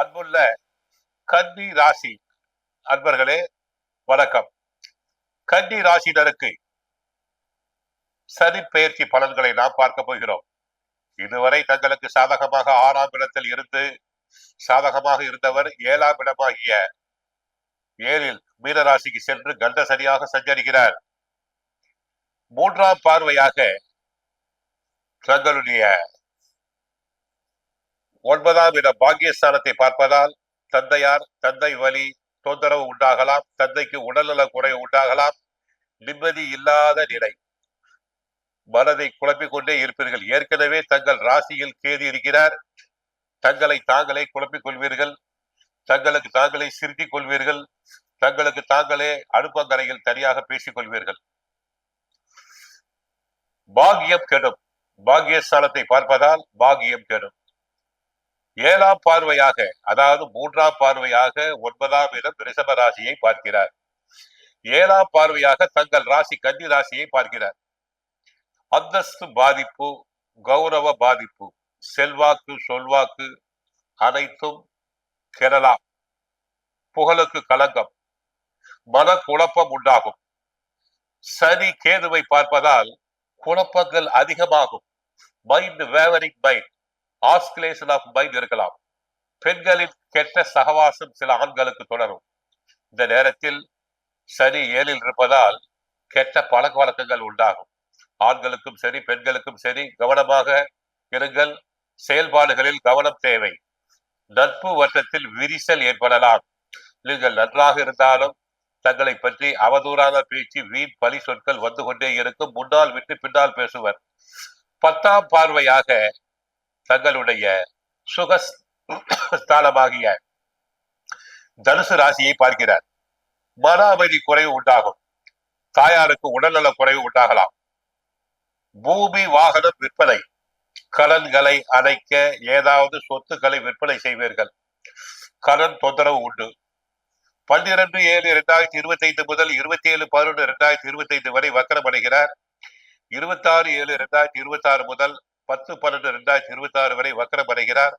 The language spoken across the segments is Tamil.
அன்புள்ள கன்னி ராசி அன்பர்களே வணக்கம். கன்னி ராசினருக்கு சனி பெயர்ச்சி பலன்களை நாம் பார்க்க போகிறோம். இதுவரை தங்களுக்கு சாதகமாக ஆறாம் இடத்தில் இருந்து சாதகமாக இருந்தவர் ஏழாம் இடமாகிய ஏழில் மீனராசிக்கு சென்று கண்ட சனியாக சஞ்சரிக்கிறார். மூன்றாம் பார்வையாக தங்களுடைய ஒன்பதாம் இட பாக்கியஸ்தானத்தை பார்ப்பதால் தந்தையார் தந்தை வலி தொந்தரவு உண்டாகலாம் தந்தைக்கு உடல்நல குறைவு உண்டாகலாம் நிம்மதி இல்லாத நிலை. மனதை குழப்பிக் கொண்டே இருப்பீர்கள். ஏற்கனவே தங்கள் ராசியில் கேதி இருக்கிறார். தங்களை தாங்களே குழப்பிக் கொள்வீர்கள். தங்களுக்கு தாங்களே சிரித்திக் கொள்வீர்கள். தங்களுக்கு தாங்களே அடுப்பங்கரையில் தனியாக பேசிக் கொள்வீர்கள். பாகியம் கெடும். பாகியஸ்தானத்தை பார்ப்பதால் பாகியம் கெடும். ஏழாம் பார்வையாக அதாவது மூன்றாம் பார்வையாக ஒன்பதாம் இடம் ரிஷப ராசியை பார்க்கிறார். ஏழாம் பார்வையாக தங்கள் ராசி கன்னி ராசியை பார்க்கிறார். அந்தஸ்து பாதிப்பு கௌரவ பாதிப்பு செல்வாக்கு சொல்வாக்கு அனைத்தும் கெடலாம் புகழுக்கு களங்கம். மன குழப்பம் உண்டாகும். சனி கேதுவை பார்ப்பதால் குழப்பங்கள் அதிகமாகும். Mind wavering mind oscillation of mind இருக்கலாம். பெண்களின் கெட்ட சகவாசம் சில ஆண்களுக்கு தொடரும். இந்த நேரத்தில் சனி ஏழில் இருப்பதால் கெட்ட பழக்க வழக்கங்கள் உண்டாகும். ஆண்களுக்கும் சரி பெண்களுக்கும் சரி கவனமாக இருங்கள். செயல்பாடுகளில் கவனம் தேவை. நட்பு வட்டத்தில் விரிசல் ஏற்படலாம். நீங்கள் நன்றாக இருந்தாலும் தங்களை பற்றி அவதூறான பேச்சு வீண் பழி சொற்கள் வந்து கொண்டே இருக்கும். முன்னால் விட்டு பின்னால் பேசுவர். பத்தாம் பார்வையாக தங்களுடைய சுகஸ்தானமாகிய தனுசு ராசியை பார்க்கிறார். மன அமைதி குறைவு உண்டாகும். தாயாருக்கு உடல்நல குறைவு உண்டாகலாம். பூமி வாகனம் விற்பனை. கடன்களை அடைக்க ஏதாவது சொத்துக்களை விற்பனை செய்வீர்கள். கடன் தொந்தரவு உண்டு. பன்னிரண்டு ஏழு இரண்டாயிரத்தி இருபத்தி ஐந்து முதல் இருபத்தி ஏழு பதினொன்று இரண்டாயிரத்தி இருபத்தி ஐந்து வரை வக்கரம் அடைகிறார். இருபத்தி ஆறு ஏழு இரண்டாயிரத்தி இருபத்தி ஆறு முதல் பத்து பன்னெண்டு இரண்டாயிரத்தி இருபத்தி ஆறு வரை வக்கரமடைகிறார்.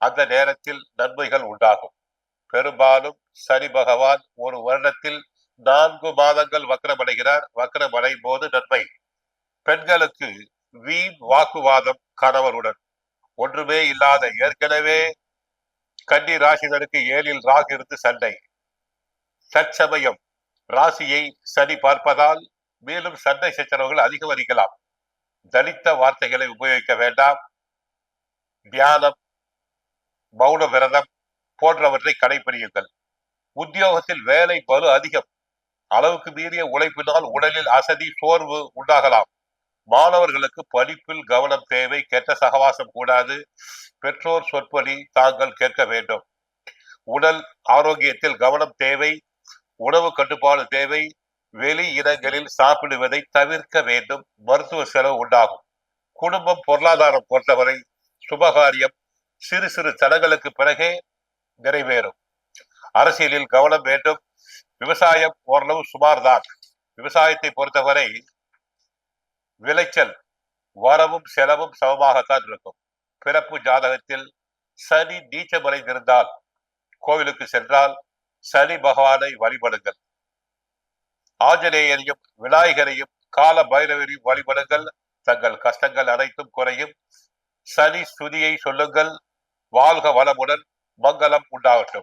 அந்த நேரத்தில் நன்மைகள் உண்டாகும். பெரும்பாலும் சனி பகவான் ஒரு வருடத்தில் நான்கு மாதங்கள் வக்கரமடைகிறார். வக்கரமடையும் அடையும் போது நன்மை. பெண்களுக்கு வீண் வாக்குவாதம் கணவருடன். ஒன்றுமே இல்லாத ஏற்கனவே கன்னி ராசிதனுக்கு ஏழில் ராகு இருந்து சண்டை. தற்சமயம் ராசியை சனி பார்ப்பதால் மேலும் சண்டை சச்சரவுகள் அதிகரிக்கலாம் தலித்த வார்த்தைகளை உபயோகிக்க வேண்டாம். தியானம் மௌன விரதம் போன்றவற்றை கடைபிடியுங்கள் உத்தியோகத்தில் வேலை பலு அதிகம். அளவுக்கு மீறிய உழைப்பினால் உடலில் அசதி சோர்வு உண்டாகலாம். மாணவர்களுக்கு படிப்பில் கவனம் தேவை. கெட்ட சகவாசம் கூடாது. பெற்றோர் சொற்பொழி தாங்கள் கேட்க வேண்டும். உடல் ஆரோக்கியத்தில் கவனம் தேவை. உணவு கட்டுப்பாடு தேவை. வெளி இடங்களில் சாப்பிடுவதை தவிர்க்க வேண்டும். மருத்துவ செலவு உண்டாகும். குடும்பம் பொருளாதாரம் பொறுத்தவரை சுபகாரியம் சிறு சிறு தடங்களுக்கு பிறகே நிறைவேறும். அரசியலில் கவனம் வேண்டும். விவசாயம் ஓரளவு சுமார்தான். விவசாயத்தை பொறுத்தவரை விளைச்சல் வரவும் செலவும் சமமாகத்தான் இருக்கும். பிறப்பு ஜாதகத்தில் சனி நீச்சமடைந்திருந்தால் கோவிலுக்கு சென்றால் சனி பகவானை வழிபடுங்கள். ஆஞ்சநேயரையும் விநாயகரையும் கால பைரவரையும் வழிபடுங்கள். தங்கள் கஷ்டங்கள் அனைத்தும் குறையும். சனி ஸ்துதியை சொல்லுங்கள். வாழ்க வளமுடன். மங்களம் உண்டாகட்டும்.